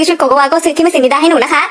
ื้อชุดโกโกวาก็ซื้อที่ไม่สินิดาให้หนูนะคะ